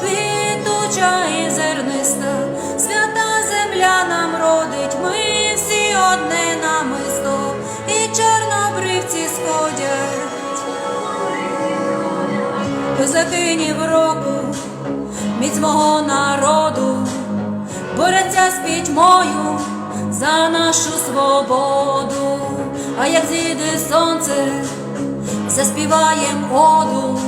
квітуча і зерниста, свята земля нам родить, ми всі одне намисто, і чорнобривці сходять. Козакинів року, міць мого народу, борються з пітьмою за нашу свободу, а як зійде сонце, заспіваєм оду,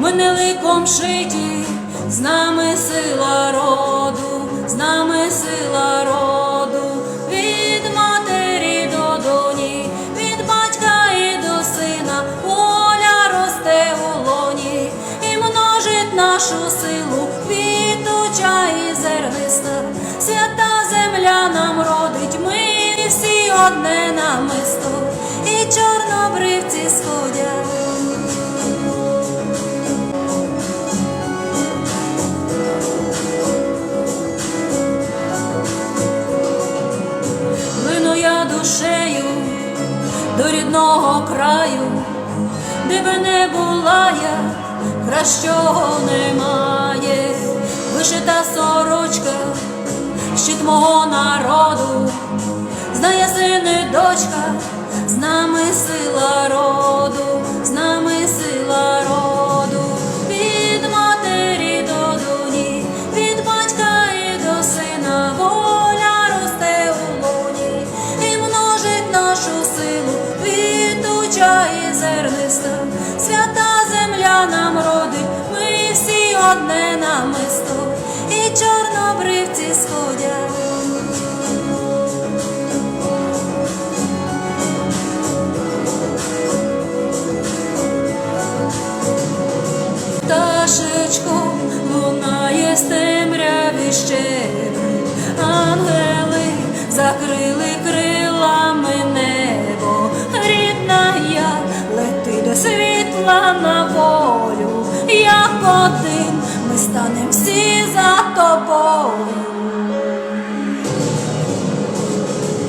ми не ликом шиті, з нами сила роду, з нами сила роду, від матері до доні, від батька і до сина, воля росте у лоні. І множить нашу силу, квітуча і зерниста, свята земля нам родить, ми всі одне намисто, до рідного краю, де би не була я, кращого немає, вишита сорочка, щит мого народу, знає син і дочка, з нами сила роду, з нами сила роду, від матері до доні, від батька і до сина, воля росте у лоні. І множить нашу силу, квітуча і зерниста, свята земля нам родить, ми всі одне намисто, і чорнобривці Станемо всі за тобою.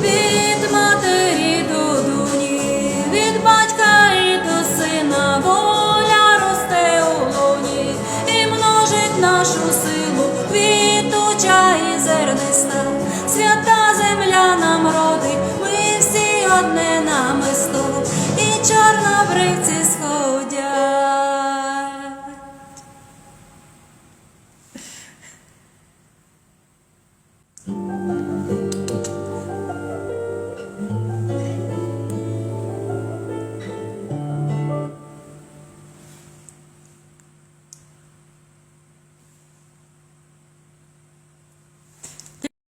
Від матері до дуні, від батька і до сина воля росте у луні і множить нашу силу квітуча і зерниста, свята земля нам родить, ми всі одне намисто і чорна бривці.